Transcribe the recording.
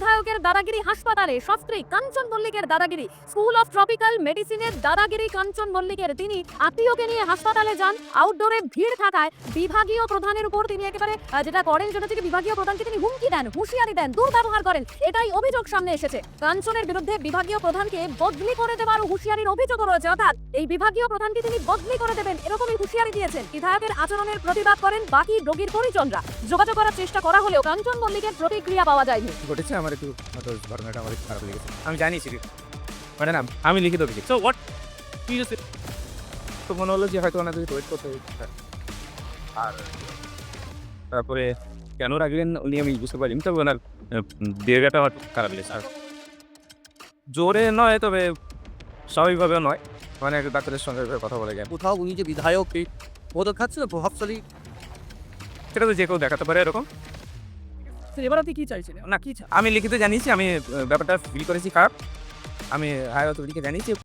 বিধায়কের দাদাগিরি হাসপাতালে সস্ত্রী কাঞ্চন মল্লিকের দাদাগিরি, স্কুল অফ ট্রপিক্যাল মেডিসিনের দাদাগিরি কাঞ্চন মল্লিকের তিনি আত্মীয়কে নিয়ে হাসপাতালে যান। আউটডোরে ভিড় থাকায় বিভাগীয় প্রধানের উপর তিনি একেবারে যেটা করেন সেটা থেকে বিভাগীয় প্রধানকে তিনি হুমকি দেন, হুঁশিয়ারি দেন, দুর্ব্যবহার করেন। এটাই অভিযোগ সামনে এসেছে। কাঞ্চনের বিরুদ্ধে বিভাগীয় প্রধানকে বদলি করে দেওয়ার হুঁশিয়ারির অভিযোগও রয়েছে, অর্থাৎ এই বিভাগীয় প্রধানকে তিনি বদলি করে দেবেন, এরকমই হুঁশিয়ারি দিয়েছেন। বিধায়কের আচরণের প্রতিবাদ করেন বাকি রোগীর পরিজনরা। যোগাযোগ করার চেষ্টা করা হলেও কাঞ্চন মল্লিকের প্রতিক্রিয়া পাওয়া যায়নি। ঘটেছে আমার একটু হয়তো ঘটনাটা আমার একটু খারাপ লেগেছে। আমি জানি জানিয়েছি মানে না আমি লিখিত what? You just তো মনে হলো যে হয়তো ওনাদের ওয়েট করতে আর তারপরে কেন রাখলেন উনি আমি বুঝতে পারিনি। তবে ওনার আমার একটু খারাপ লেগেছে। আর জোরে নয় তবে স্বাভাবিকভাবেও নয়। মানে একটা ডাক্তারের সঙ্গে কথা বলে গেল কোথাও উনি যে বিধায়ক খাচ্ছে না প্রভাবশালী। সেটা তো যে কেউ দেখাতে পারে এরকম। এবার আপনি কি চাইছিলেন? না কি আমি লিখিত জানিয়েছি, আমি ব্যাপারটা ফিল করেছি খারাপ। আমি হায়ার জানিয়েছি।